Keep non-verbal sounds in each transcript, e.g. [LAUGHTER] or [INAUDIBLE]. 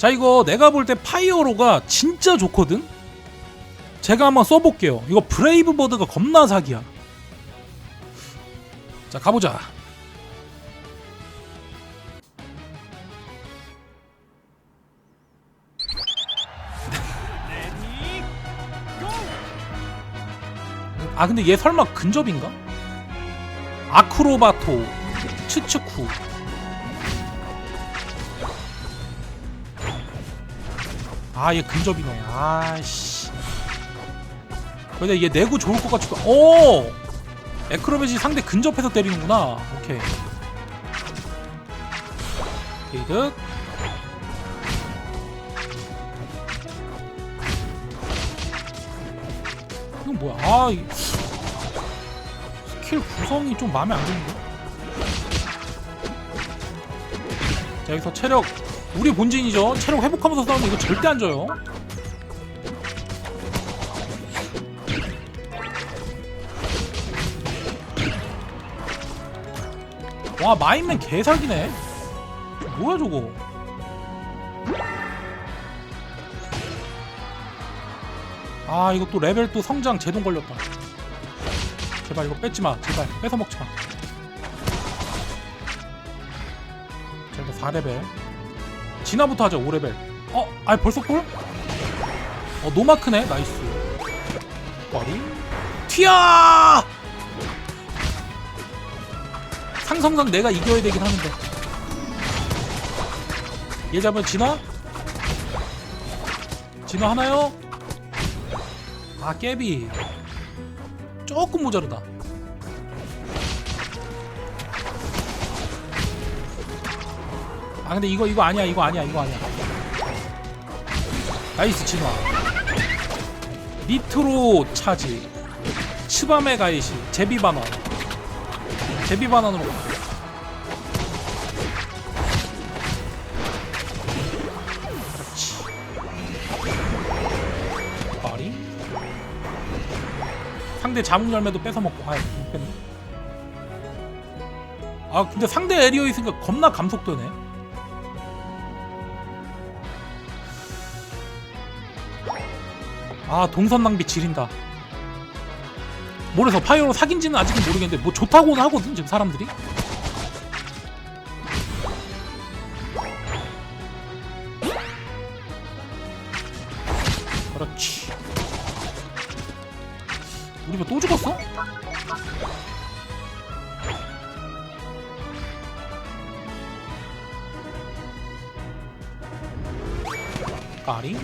자 이거 내가 볼 때 파이어로가 진짜 좋거든? 제가 한번 써볼게요 이거 브레이브 버드가 겁나 사기야 자 가보자 아 근데 얘 설마 근접인가? 아크로바토 츠츠쿠 아 얘 근접이네 아씨. 근데 얘 내구 좋을 것 같지도 오 에크로벳이 상대 근접해서 때리는구나. 오케이. 게이득. 이건 뭐야? 아 이... 스킬 구성이 좀 마음에 안 드는데 자 여기서 체력. 우리 본진이죠. 체력 회복하면서 싸우면 이거 절대 안 져요. 와 마인맨 개사기네. 뭐야 저거? 아 이거 또 레벨 또 성장 제동 걸렸다. 제발 이거 뺏지마. 제발. 뺏어 먹지마 일단 4레벨 진화부터 하자 5레벨 어? 아 벌써 꼴? 어 노마크네 나이스 머리 튀어 상성상 내가 이겨야 되긴 하는데 얘 잡으면 진화? 진화 하나요? 아 깨비 조금 모자르다 아 근데 이거 이거 아니야 이거 아니야 이거 아니야. 나이스 진화. 니트로 차지. 츠바메 가이시 제비반원. 제비반원으로 가. 그렇지. 머리 상대 자몽 열매도 뺏어 먹고 아못 뺐네. 아 근데 상대 에리어 있으니까 겁나 감속되네 아 동선 낭비 지린다. 모래서 파이어로 사귄지는 아직은 모르겠는데 뭐 좋다고는 하거든 지금 사람들이. 그렇지. 우리 뭐 또 죽었어? 까리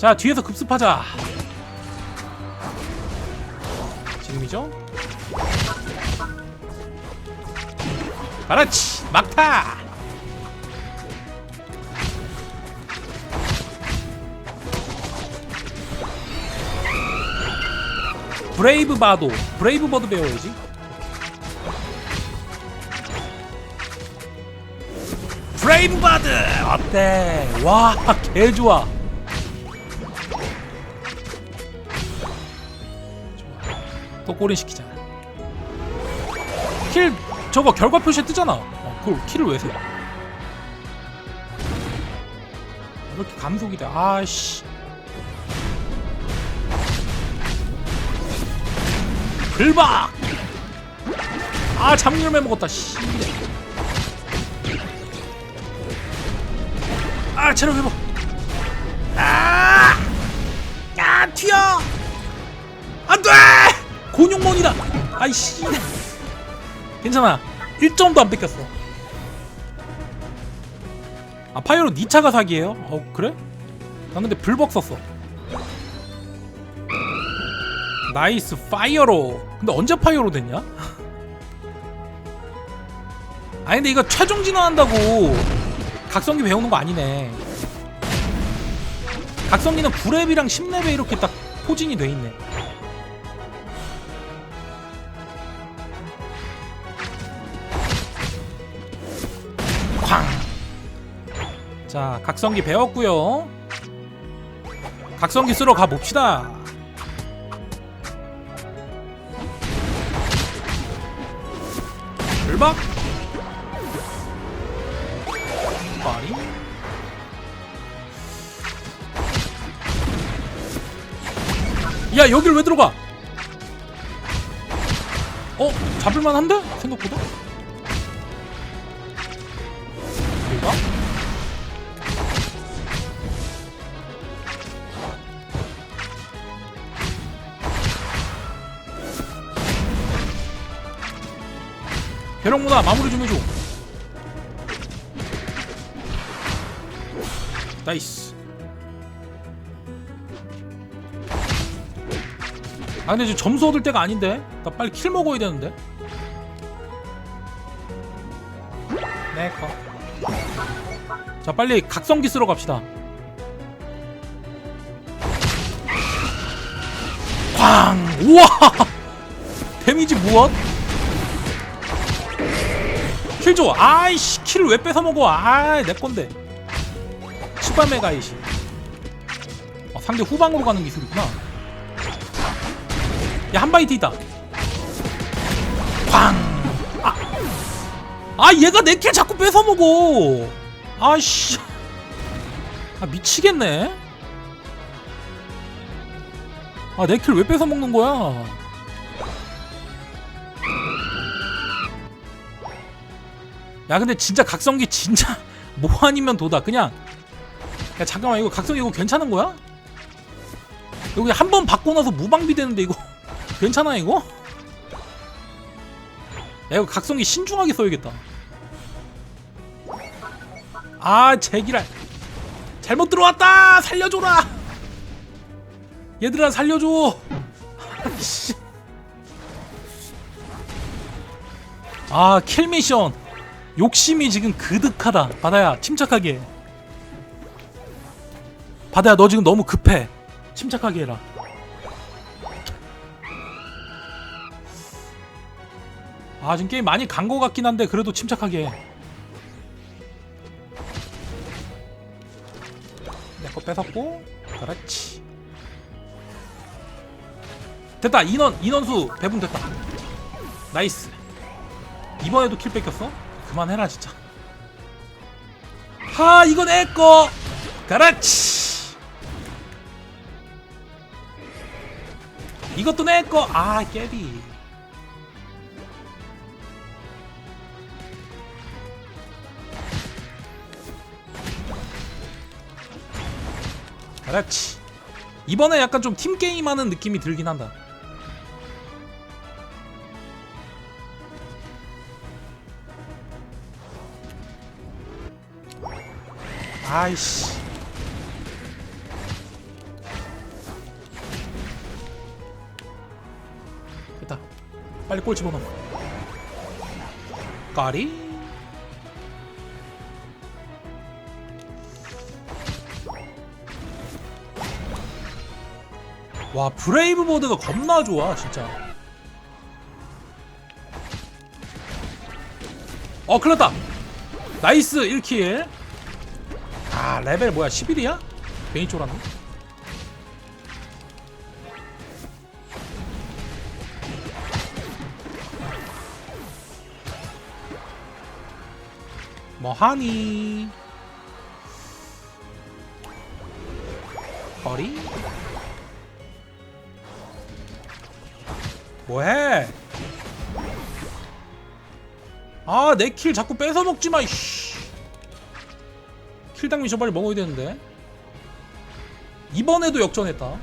자 뒤에서 급습하자. 지금이죠? 그렇지 막타! 브레이브 바도 브레이브 버드 배워야지. 브레이브 바드! 어때? 와 개좋아 또 꼬린 시키자. 킬 저거 결과 표시에 뜨잖아. 어, 그걸 킬을 왜 세? 왜 이렇게 감속이 돼? 아씨. 불박! 아 잠물매 먹었다. 씨. 아 체력 회복. 아! 야 튀어! 곤욕몬이다. 아이씨. 괜찮아. 1점도 안 뺏겼어. 아 파이어로 니 차가 사기예요? 어 그래? 난 근데 불벅 썼어. 나이스 파이어로. 근데 언제 파이어로 됐냐? [LAUGHS] 아니 근데 이거 최종 진화한다고 각성기 배우는 거 아니네. 각성기는 9렙이랑 10렙에 이렇게 딱 포진이 돼 있네. 자, 각성기 배웠고요. 각성기 쓰러 가 봅시다. 불박. 까리 야 여길 왜 들어가 어 잡을만한데 생각보다 벼락문화 마무리 좀 해줘. 나이스. 아 근데 지금 점수 얻을 때가 아닌데? 나 빨리 킬 먹어야 되는데? 네커 자 빨리 각성기 쓰러 갑시다. 꽝 우와! [LAUGHS] 데미지 무엇 킬 줘. 아이씨, 킬을 왜 뺏어 먹어? 아, 내 건데. 슈퍼메가 이씨. 어, 상대 후방으로 가는 기술이구나. 야, 한 바이트 있다. 꽝. 아, 아 얘가 내 킬 자꾸 뺏어 먹어. 아씨. 아 미치겠네. 아 내 킬 왜 뺏어 먹는 거야? 야 근데 진짜 각성기 진짜 [LAUGHS] 뭐 아니면 도다 그냥 야 잠깐만 이거 각성기 이거 괜찮은 거야? 여기 한 번 받고 나서 무방비 되는데 이거 [LAUGHS] 괜찮아 이거? 야 이거 각성기 신중하게 써야겠다 아 제기랄 잘못 들어왔다 살려줘라 얘들아 살려줘 아이씨. [LAUGHS] 아 킬미션 욕심이 지금 그득하다. 바다야 침착하게. 바다야 너 지금 너무 급해. 침착하게 해라. 아 지금 게임 많이 간 거 같긴 한데 그래도 침착하게 내거 뺏었고 그렇지. 됐다 인원 인원수 배분 됐다. 나이스. 이번에도 킬 뺏겼어? 그만해라 진짜. 하 이거 내꺼 그렇지 이것도 내꺼 아 깨비. 그렇지 이번에 약간 좀 팀게임 하는 느낌이 들긴 한다 아이씨. 됐다. 빨리 골 집어넣어. 까리. 와 브레이브 보드가 겁나 좋아 진짜. 어 클났다. 나이스 1킬. 아 레벨 뭐야? 11이야? 괜히 쫄았네 뭐하니? 거리? 뭐해? 아내 킬 자꾸 뺏어 먹지마 이씨 킬당 미션 빨리 먹어야 되는데. 이번에도 역전했다.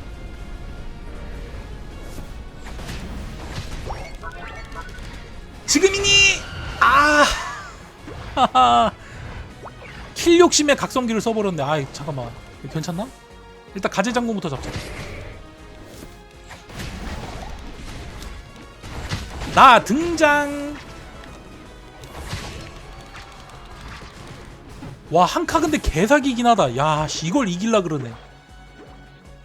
지금이니? 아. 킬 욕심에 각성기를 써버렸네. 아 잠깐만. 괜찮나? 일단 가재 장군부터 잡자. 나 등장 와 한카 근데 개사기긴 하다. 야 씨, 이걸 이길라 그러네.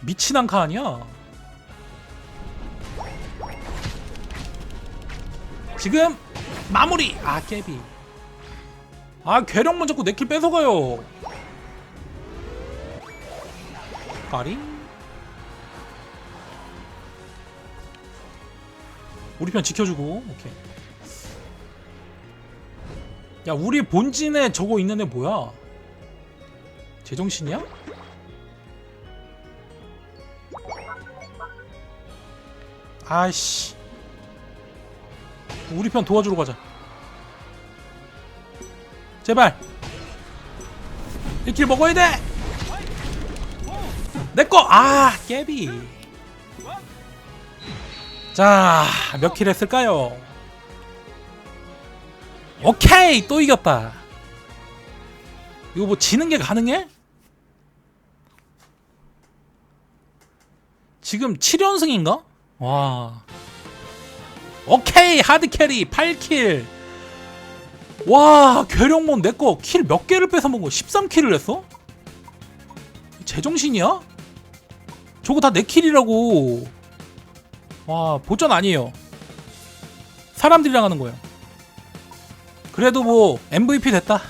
미친 한카 아니야? 지금 마무리! 아 깨비. 아 괴력만 자꾸 내킬 뺏어가요. 까리 우리 편 지켜주고. 오케이 야 우리 본진에 저거 있는 애 뭐야? 제정신이야? 아이씨. 우리 편 도와주러 가자. 제발. 1킬 먹어야 돼! 내꺼 아 깨비. 자 몇 킬 했을까요 오케이 또 이겼다 이거 뭐 지는 게 가능해? 지금 7연승인가? 와. 오케이 하드 캐리 8킬. 와 괴력몬 내거 킬몇 개를 뺏어 먹은 거 13킬을 했어? 제정신이야? 저거 다 내 킬이라고. 와 보전 아니에요. 사람들이랑 하는 거예요. 그래도 뭐 MVP 됐다.